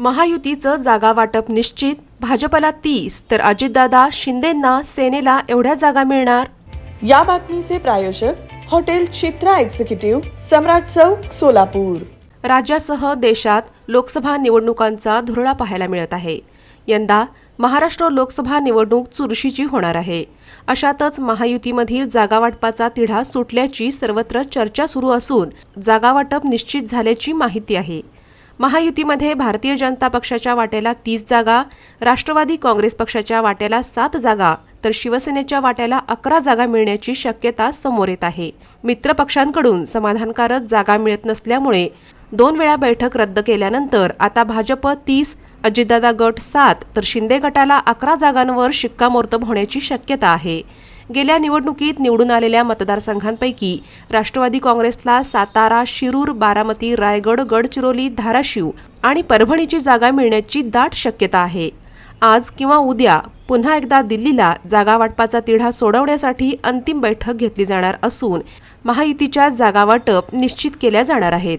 महायुतीचं जागा वाटप निश्चित. भाजपला तीस तर अजितदादा शिंदेंना सेनेला एवढ्या जागा मिळणार? या बातमीचे प्रायोजक हॉटेल चित्रा एक्झिक्युटिव्ह सम्राट चौक सोलापूर. राज्यासह देशात लोकसभा निवडणुकांचा धुरळा पाहायला मिळत आहे. यंदा महाराष्ट्र लोकसभा निवडणूक चुरशीची होणार आहे. अशातच महायुतीमधील जागावाटपाचा तिढा सुटल्याची सर्वत्र चर्चा सुरू असून जागावाटप निश्चित झाल्याची माहिती आहे. महायुतीमध्ये भारतीय जनता पक्षाच्या वाट्याला तीस जागा राष्ट्रवादी काँग्रेस पक्षाच्या वाट्याला सात जागा तर शिवसेनेच्या वाट्याला अकरा जागा मिळण्याची शक्यता समोर येत आहे. मित्रपक्षांकडून समाधानकारक जागा मिळत नसल्यामुळे दोन वेळा बैठक रद्द केल्यानंतर आता भाजप तीस अजितदादा गट सात तर शिंदे गटाला अकरा जागांवर शिक्कामोर्तब होण्याची शक्यता आहे. गेल्या निवडणुकीत निवडून आलेल्या मतदारसंघांपैकी राष्ट्रवादी काँग्रेसला सातारा शिरूर बारामती रायगड गडचिरोली धाराशिव आणि परभणीची जागा मिळण्याची दाट शक्यता आहे. आज किंवा उद्या पुन्हा एकदा दिल्लीला जागा वाटपाचा तिढा सोडवण्यासाठी अंतिम बैठक घेतली जाणार असून महायुतीच्या जागा वाटप निश्चित केल्या जाणार आहेत.